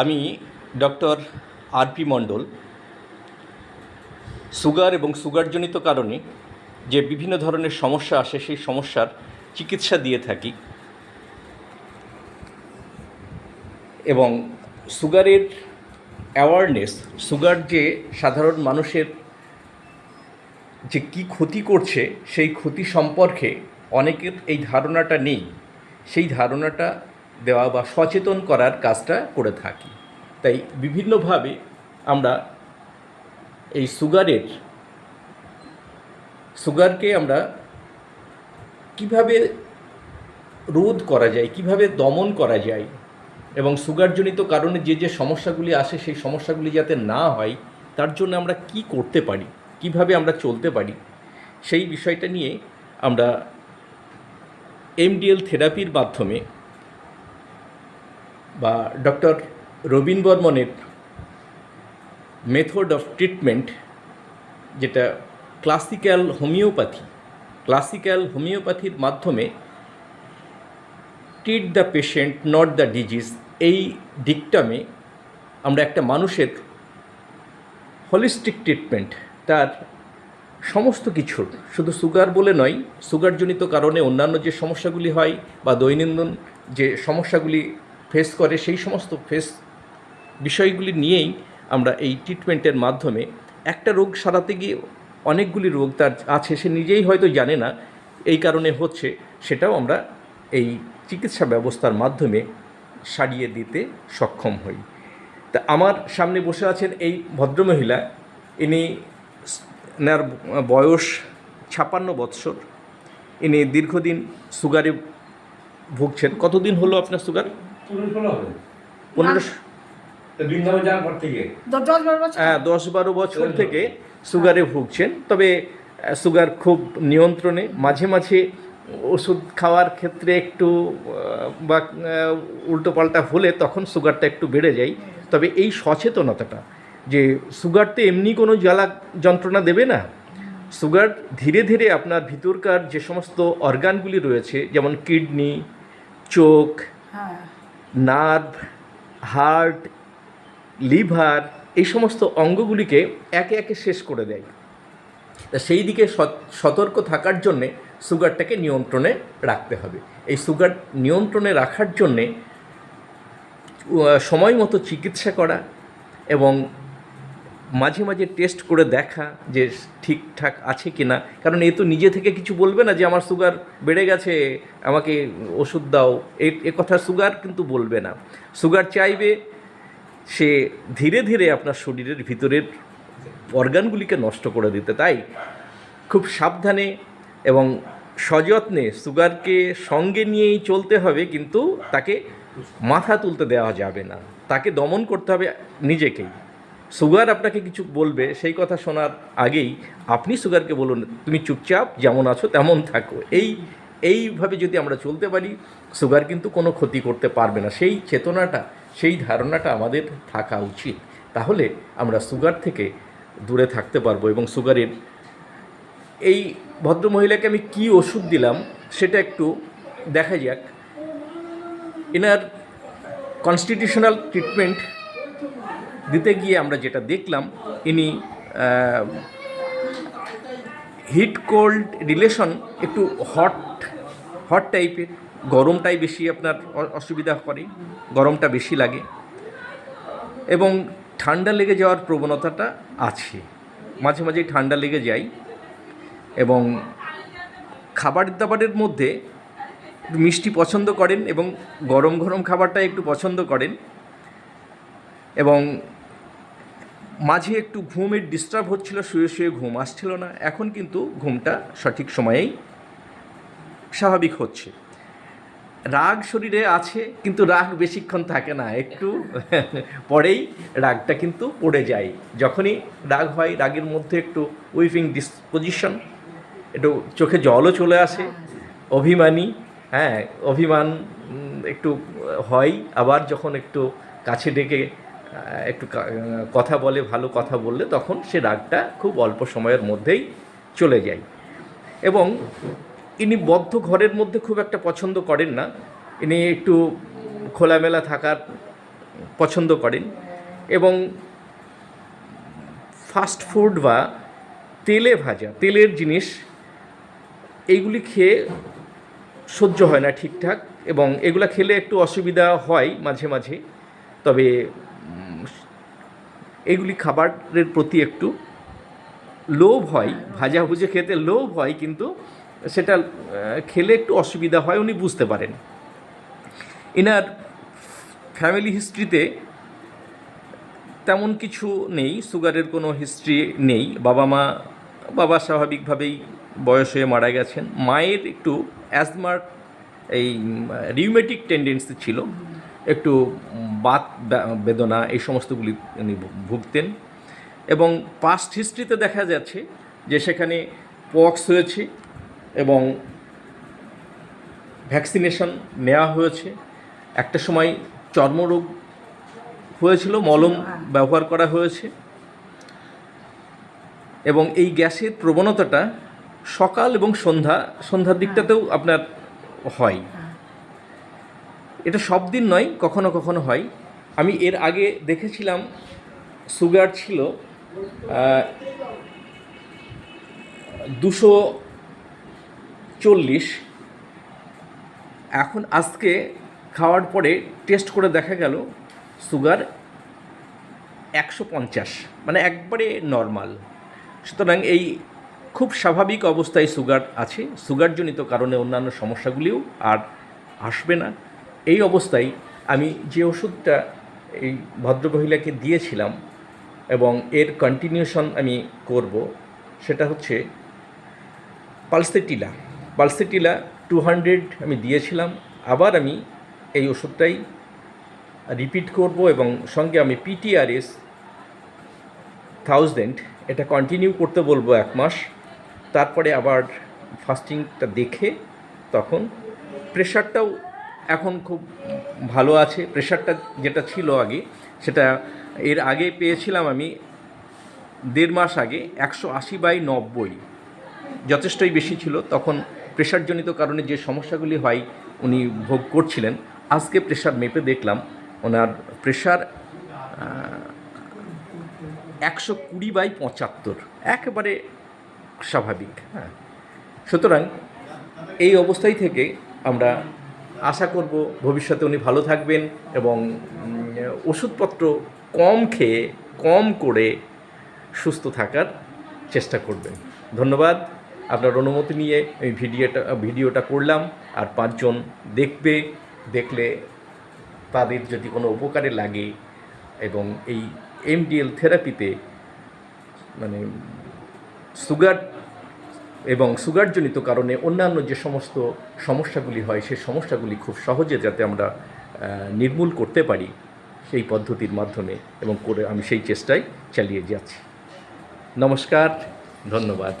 আমি doctor RP মণ্ডল। Sugar এবং সুগারজনিত কারণে যে বিভিন্ন ধরনের সমস্যা আসে, সেই সমস্যার চিকিৎসা দিয়ে থাকি। এবং সুগারের অ্যাওয়ারনেস সুগার যে সাধারণ মানুষের যে কি ক্ষতি করছে, সেই ক্ষতি সম্পর্কে অনেকের এই ধারণাটা নেই। সেই ধারণাটা দেওয়া বা সচেতন করার কাজটা করে থাকি। তাই বিভিন্নভাবে আমরা এই সুগারের, সুগারকে আমরা কীভাবে রোধ করা যায়, কীভাবে দমন করা যায় এবং সুগারজনিত কারণে যে যে সমস্যাগুলি আসে সেই সমস্যাগুলি যাতে না হয়, তার জন্য আমরা কি করতে পারি, কীভাবে আমরা চলতে পারি, সেই বিষয়টা নিয়ে আমরা এমডিএল থেরাপির মাধ্যমে বা ডক্টর রবীন বর্মনের মেথড অফ ট্রিটমেন্ট যেটা ক্লাসিক্যাল হোমিওপ্যাথি ক্লাসিক্যাল হোমিওপ্যাথির মাধ্যমে treat the patient not the disease এই ডিকটামে আমরা একটা মানুষের হলিস্টিক ট্রিটমেন্ট তার সমস্ত কিছুর শুধু সুগার বলে নয় সুগারজনিত কারণে অন্যান্য যে সমস্যাগুলি হয় বা দৈনন্দিন যে সমস্যাগুলি ফেস করে, সেই সমস্ত ফেস বিষয়গুলি নিয়েই আমরা এই ট্রিটমেন্টের মাধ্যমে একটা রোগ সারাতে গিয়ে অনেকগুলি রোগ তার আছে, সে নিজেই হয়তো জানে না। এই কারণে হচ্ছে সেটাও আমরা এই চিকিৎসা ব্যবস্থার মাধ্যমে সারিয়ে দিতে সক্ষম হই। তা আমার সামনে বসে আছেন এই ভদ্রমহিলা। ইনি এনার বয়স ছাপান্ন বৎসর। ইনি দীর্ঘদিন সুগারে ভুগছেন। কতদিন হলো আপনার সুগার? হবে? পনেরো বৃন্দাবন যাওয়ার পর থেকে? হ্যাঁ দশ বারো বছর থেকে সুগারে ভুগছেন। তবে সুগার খুব নিয়ন্ত্রণে। মাঝে মাঝে ওষুধ খাওয়ার ক্ষেত্রে একটু বা উল্টোপাল্টা হলে তখন সুগারটা একটু বেড়ে যায়। তবে এই সচেতনতাটা যে সুগার তো এমনি কোনো জ্বালা যন্ত্রণা দেবে না। সুগার ধীরে ধীরে আপনার ভিতরকার যে সমস্ত অর্গানগুলি রয়েছে যেমন কিডনি চোখ হ্যাঁ। নার্ভ, হার্ট, লিভার এই সমস্ত অঙ্গগুলিকে একে একে শেষ করে দেয়। তা সেই দিকে সত- সতর্ক থাকার জন্যে সুগারটাকে নিয়ন্ত্রণে রাখতে হবে। এই সুগার নিয়ন্ত্রণে রাখার জন্যে সময় মতো চিকিৎসা করা এবং মাঝে মাঝে টেস্ট করে দেখা যে ঠিকঠাক আছে কি না কারণ এ তো নিজে থেকে কিছু বলবে না যে আমার সুগার বেড়ে গেছে, আমাকে ওষুধ দাও। এ কথা সুগার কিন্তু বলবে না। সুগার চাইবে সে ধীরে ধীরে আপনার শরীরের ভিতরের অর্গানগুলিকে নষ্ট করে দিতে। তাই খুব সাবধানে এবং সযত্নে সুগারকে সঙ্গে নিয়েই চলতে হবে, কিন্তু তাকে মাথা তুলতে দেওয়া যাবে না। তাকে দমন করতে হবে নিজেকেই। সুগার আপনাকে কিছু বলবে, সেই কথা শোনার আগেই আপনি সুগারকে বলুন, তুমি চুপচাপ যেমন আছো তেমন থাকো। এই, এইভাবে যদি আমরা চলতে পারি, সুগার কিন্তু কোনো ক্ষতি করতে পারবে না। সেই চেতনাটা, সেই ধারণাটা আমাদের থাকা উচিত। তাহলে আমরা সুগার থেকে দূরে থাকতে পারব এবং সুগারের এই ভদ্রমহিলাকে আমি কি ওষুধ দিলাম, সেটা একটু দেখা যাক। এনার কনস্টিটিউশনাল ট্রিটমেন্ট দিতে গিয়ে আমরা যেটা দেখলাম, ইনি হিট কোল্ড রিলেশন একটু হট হট টাইপের গরমটাই বেশি আপনার অসুবিধা করে, গরমটা বেশি লাগে এবং ঠান্ডা লেগে যাওয়ার প্রবণতাটা আছে। মাঝে মাঝে ঠান্ডা লেগে যায় এবং খাবার দাবারের মধ্যে মিষ্টি পছন্দ করেন এবং গরম গরম খাবারটা একটু পছন্দ করেন এবং মাঝে একটু ঘুমের ডিস্টার্ব হচ্ছিল, শুয়ে শুয়ে ঘুম আসছিল না। এখন কিন্তু ঘুমটা সঠিক সময়েই স্বাভাবিক হচ্ছে। রাগ শরীরে আছে, কিন্তু রাগ বেশিক্ষণ থাকে না। একটু পরেই রাগটা কিন্তু পড়ে যায়। যখনই রাগ হয়, রাগের মধ্যে একটু উইপিং ডিসপোজিশন একটু চোখে জলও চলে আসে, অভিমানী হ্যাঁ অভিমান একটু হয়। আবার যখন একটু কাছে ডেকে একটু কথা বলে, ভালো কথা বললে তখন সে রাগটা খুব অল্প সময়ের মধ্যেই চলে যায়। এবং ইনি বদ্ধ ঘরের মধ্যে খুব একটা পছন্দ করেন না। ইনি একটু খোলামেলা থাকার পছন্দ করেন এবং ফাস্ট ফুড বা তেলে ভাজা, তেলের জিনিস, এইগুলি খেয়ে সহ্য হয় না ঠিকঠাক এবং এগুলা খেলে একটু অসুবিধা হয় মাঝে মাঝে। তবে এগুলি খাবারের প্রতি একটু লোভ হয়, ভাজা ভুজে খেতে লোভ হয়, কিন্তু সেটা খেলে একটু অসুবিধা হয়, উনি বুঝতে পারেন। এনার ফ্যামিলি হিস্ট্রিতে তেমন কিছু নেই, সুগারের কোনো হিস্ট্রি নেই। বাবা মা, বাবা স্বাভাবিকভাবেই বয়স হয়ে মারা গেছেন। মায়ের একটু অ্যাজমার এই রিউমেটিক টেন্ডেন্সি ছিল। একটু বাত বেদনা এই সমস্তগুলি উনি ভুগতেন। এবং পাস্ট হিস্ট্রিতে দেখা যাচ্ছে যে সেখানে পক্স হয়েছে এবং ভ্যাকসিনেশন নেওয়া হয়েছে। একটা সময় চর্মরোগ হয়েছিল মলম ব্যবহার করা হয়েছে। এবং এই গ্যাসের প্রবণতাটা সকাল এবং সন্ধ্যা সন্ধ্যার দিকটাতেও আপনার হয়। সব দিন নয়, কখনো কখনো হয়। আমি এর আগে দেখেছিলাম, সুগার ছিল দুশো চল্লিশ। এখন আজকে খাওয়ার পরে টেস্ট করে দেখা গেল, সুগার একশো পঞ্চাশ মানে একবারে নর্মাল। সুতরাং এই খুব স্বাভাবিক অবস্থায় সুগার আছে। সুগারজনিত কারণে অন্যান্য সমস্যাগুলিও আর আসবে না। এই অবস্থায় আমি যে ওষুধটা এই ভদ্রমহিলাকে দিয়েছিলাম এবং এর কন্টিনিউশন আমি করব, সেটা হচ্ছে পালসেটিলা। পালসেটিলা টু হান্ড্রেড আমি দিয়েছিলাম, আবার আমি এই ওষুধটাই রিপিট করব এবং সঙ্গে আমি পিটিআরএস থাউজেন্ড এটা কন্টিনিউ করতে বলব এক মাস। তারপরে আবার ফাস্টিংটা দেখে তখন প্রেশারটাও এখন খুব ভালো আছে। প্রেশারটা যেটা ছিল আগে, সেটা এর আগে পেয়েছিলাম আমি দেড় মাস আগে, একশো আশি বাই নব্বই। যথেষ্টই বেশি ছিল। তখন প্রেশারজনিত কারণে যে সমস্যাগুলি হয়, উনি ভোগ করছিলেন। আজকে প্রেশার মেপে দেখলাম, ওনার প্রেশার একশো কুড়ি বাই পঁচাত্তর। একেবারে স্বাভাবিক হ্যাঁ। সুতরাং এই অবস্থায় থেকে আমরা আশা করব ভবিষ্যতে উনি ভালো থাকবেন এবং ওষুধপত্র কম খেয়ে, কম করে সুস্থ থাকার চেষ্টা করবেন। ধন্যবাদ। আপনার অনুমতি নিয়ে এই ভিডিওটা ভিডিওটা করলাম। আর পাঁচজন দেখবে, দেখলে তাদের যদি কোনো উপকারে লাগে এবং এই এমডিএল থেরাপিতে মানে সুগার এবং সুগারজনিত কারণে অন্যান্য যে সমস্ত সমস্যাগুলি হয় সেই সমস্যাগুলি খুব সহজে যাতে আমরা নির্মূল করতে পারি সেই পদ্ধতির মাধ্যমে এবং করে আমি সেই চেষ্টাই চালিয়ে যাচ্ছি। নমস্কার, ধন্যবাদ।